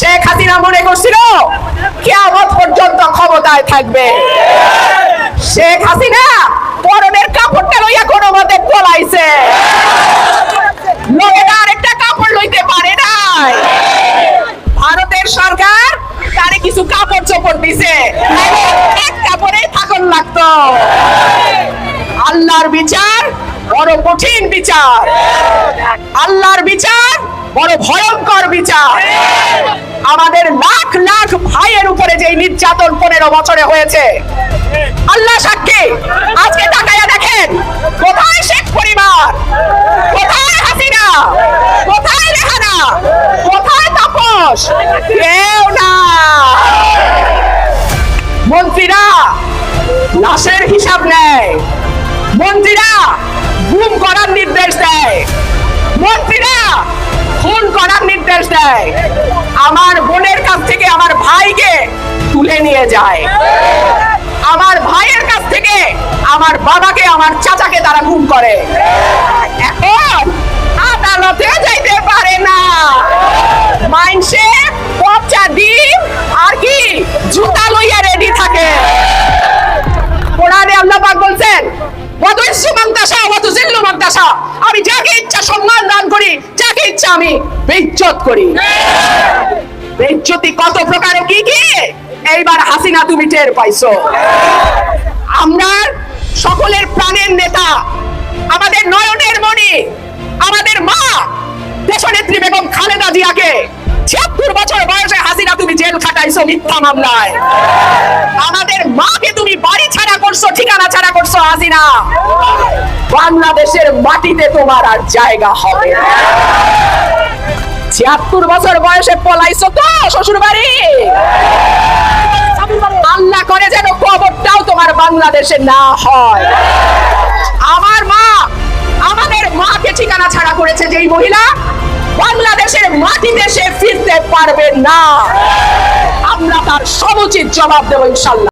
শেখ হাসিনা মনে করছিল কেয়ামত পর্যন্ত ক্ষমতায় থাকবে। শেখ হাসিনা পরনের কাপড়টা লইয়া কোনো মতে পলাইছে। লোকেরা আরেকটা কাপড় লইতে পারে নাই। ভারতের সরকার তারে কিছু কাপড় চোপড় দিছে। এক কাপড়ে থাকন লাগতো। আল্লাহর বিচার বড় কঠিন বিচার। আল্লাহর বিচার বড় ভয়ঙ্কর বিচার। যে নির্যাতন পনেরো বছরে হয়েছে। আল্লাহ সাক্ষী, আজকে তাকাইয়া দেখেন, কোথায় শেখ পরিবার? কোথায় হাসিনা? কোথায় রেহানা? কোথায় তাপস? কেউ না মন্ত্রীরা লাশের হিসাব নেয়। মন্ত্রীরা গুম করার নির্দেশ দেয়। মন্ত্রীরা খুন করার নির্দেশ দেয়। আমার বোনের তুলে নিয়ে যায়। আমার ভাইয়ের কাছ থেকে আমার বাবাকে, আমার চাচাকে তারা গুম করে। এখন আদালতে যাইতে পারে না। মাইনসে পচা ডিম, আর কি? জুতা লইয়া রেডি থাকে। কোরআনে আল্লাহ পাক বলছেন আমি যাকে ইচ্ছা সম্মান দান করি, যাকে ইচ্ছা আমি বেইজ্জত করি। বেইজ্জতি কত প্রকারে কি কি? এইবার হাসিনা তুমি টের পাইছো। আমরা সকলের প্রাণের নেতা, আমাদের নয়নের মণি, আমাদের মা, দেশনেত্রী বেগম খালেদা জিয়াকে ছিয়াত্তর বছর বয়সে হাসিনা তুমি জেল খাটাইছো মিথ্যা মামলায়। আমাদের মাকে তুমি বাড়ি ছাড়া করছ, ঠিকানা ছাড়া করছ হাসিনা। বাংলাদেশের মাটিতে তোমার আর জায়গা হবে ছিয়াত্তর বছর বয়সে পলাইছো তো শ্বশুর বাড়ি বাংলাদেশে না হয়। আমার মা আমাদের মাকে ঠিকানা ছাড়া করেছে যেই মহিলা, বাংলাদেশের মাটি দেশে ফিরতে পারবে না। আমরা তার সমুচিত জবাব দেবো ইনশাল্লাহ।